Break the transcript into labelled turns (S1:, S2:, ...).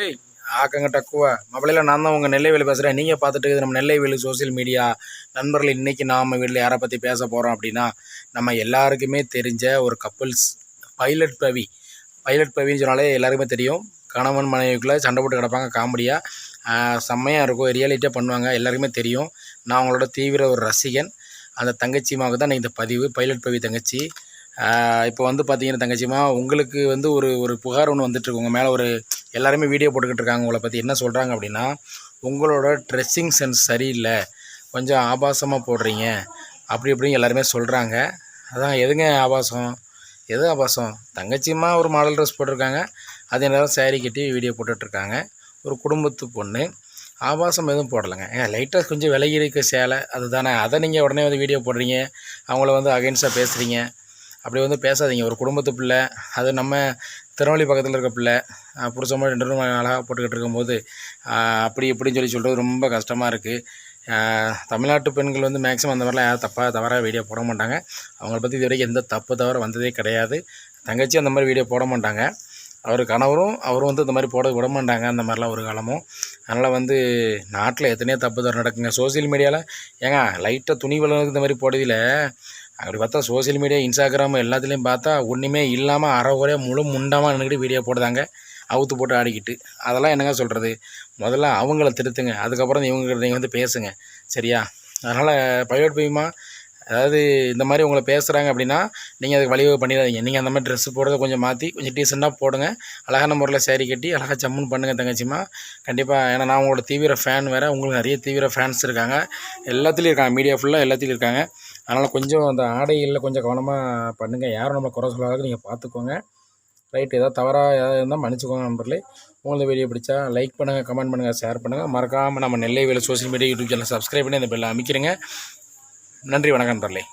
S1: ஏய் ஆக்கங்க டக்குவா. மொபைலில் நான் தான் உங்கள் நெல்லைவேலு பேசுகிறேன் நீங்கள் பார்த்துட்டு நம்ம நெல்லைவேலு சோஷியல் மீடியா நண்பர்கள் இன்றைக்கி நாம் வீட்டில் யாரை பற்றி பேச போகிறோம் அப்படின்னா நம்ம எல்லாருக்குமே தெரிஞ்ச ஒரு கப்புள்ஸ் பைலட் பவி. பைலட் பவின்னு சொன்னாலே எல்லாருக்குமே தெரியும். கணவன் மனைவிக்குள்ளே சண்டை போட்டு கிடப்பாங்க காமெடியாக செம்மையாக இருக்கும். ரியாலிட்டியாக பண்ணுவாங்க. எல்லாருக்குமே தெரியும். நான் அவங்களோட தீவிர ஒரு ரசிகன். அந்த தங்கச்சிமாவுக்கு தான் இந்த பதிவு. பைலட் பவி தங்கச்சி. இப்போ வந்து பார்த்தீங்கன்னா தங்கச்சிமா உங்களுக்கு வந்து ஒரு ஒரு புகார் ஒன்று வந்துட்டுருக்கு உங்கள் மேலே ஒரு எல்லாருமே வீடியோ போட்டுக்கிட்டு இருக்காங்க உங்களை பற்றி என்ன சொல்கிறாங்க அப்படின்னா உங்களோட ட்ரெஸ்ஸிங் சென்ஸ் சரியில்லை. கொஞ்சம் ஆபாசமாக போடுறீங்க. அப்படி இப்படின்னு எல்லாருமே சொல்கிறாங்க அதான் எதுங்க ஆபாசம்? எது ஆபாசம்? தங்கச்சிமா ஒரு மாடல் ட்ரெஸ் போட்டிருக்காங்க. அதே நேரம் சேரீ கட்டி வீடியோ போட்டுட்ருக்காங்க. ஒரு குடும்பத்து பொண்ணு. ஆபாசம் எதுவும் போடலைங்க. ஏன் லைட்டாக கொஞ்சம் விலகி இருக்க சேலை அதுதானே. அதை நீங்கள் உடனே வந்து வீடியோ போடுறீங்க. அவங்கள வந்து அகைன்ஸ்டாக பேசுகிறீங்க அப்படி வந்து பேசாதீங்க. ஒரு குடும்பத்து பிள்ளை அது நம்ம திருநெல்வேலி பக்கத்தில் இருக்க பிள்ளை அஹ் மாதிரி ரெண்டு பேரும் அழகாக போட்டுக்கிட்டு இருக்கும்போது அப்படி இப்படின்னு சொல்லி சொல்கிறது ரொம்ப கஷ்டமாக இருக்குது தமிழ்நாட்டு பெண்கள் வந்து மேக்ஸிமம் அந்த மாதிரிலாம் யாரும் தப்பாக தவறாக வீடியோ போட மாட்டாங்க. அவங்கள பற்றி இது வரைக்கும் எந்த தப்பு தவறு வந்ததே கிடையாது. தங்கச்சி அந்த மாதிரி வீடியோ போட மாட்டாங்க. அவர் கணவரும் அவரும் வந்து இந்த மாதிரி போட விட மாட்டாங்க அந்த மாதிரிலாம் ஒரு காலமும். அதனால் வந்து நாட்டில் எத்தனையோ தப்பு தவறு நடக்குங்க. சோசியல் மீடியாவில் ஏங்க லைட்டாக துணி விலங்குக்கு இந்த மாதிரி போடுறதில்ல. அப்படி பார்த்தா சோசியல் மீடியா இன்ஸ்டாகிராம் எல்லாத்துலேயும் பார்த்தா ஒன்றுமே இல்லாமல் அரை குறைய முழு முண்டமாக நின்றுக்கிட்டு வீடியோ போடுதாங்க அவுத்து போட்டு ஆடிக்கிட்டு. அதெல்லாம் என்னங்க சொல்கிறது முதல்ல அவங்கள திருத்துங்க. அதுக்கப்புறம் இவங்க நீங்கள் வந்து பேசுங்க. சரியா? அதனால் பைலட் பையமா அதாவது இந்த மாதிரி உங்களை பேசுகிறாங்க அப்படின்னா நீங்கள் அதுக்கு வழிவகை பண்ணிடாதீங்க. நீங்கள் அந்த மாதிரி ட்ரெஸ்ஸு போடுறத கொஞ்சம் மாற்றி கொஞ்சம் டீசெண்டாக போடுங்க. அழகான முறையில் சேரீ கட்டி அழகாக ஜம்முன்னு பண்ணுங்கள் தங்கச்சிமா. கண்டிப்பாக ஏன்னா நான் உங்களோட தீவிர ஃபேன் வேறு. உங்களுக்கு நிறைய தீவிர ஃபேன்ஸ் இருக்காங்க. எல்லாத்துலேயும் இருக்காங்க. மீடியா ஃபுல்லாக எல்லாத்துலேயும் இருக்காங்க. அதனால் கொஞ்சம் அந்த ஆடைகளில் கொஞ்சம் கவனமாக பண்ணுங்கள் யாரும் நம்மளை குறை சொல்லாத நீங்கள் பார்த்துக்கோங்க ரைட் ஏதாவது தவறாக ஏதாவது இருந்தால் மன்னிச்சுக்கோங்க நண்பர்களே. உங்களுக்கு வீடியோ பிடிச்சா லைக் பண்ணுங்கள் கமெண்ட் பண்ணுங்கள் ஷேர் பண்ணுங்கள் மறக்காமல் நம்ம நெல்லை வேலை social media YouTube channel subscribe பண்ணி அந்த பெல்லை அமைக்கிறேங்க. நன்றி வணக்கம் நண்பர்களே.